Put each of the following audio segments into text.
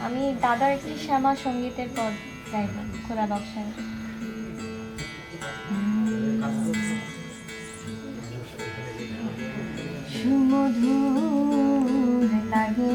আমি দাদার কি শ্যামা সঙ্গীতের পদ গাইব খোলা নকশায়? সুমধুর লাগে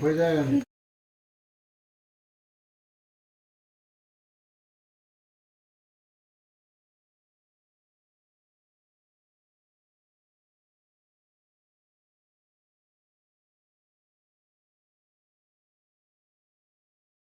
回家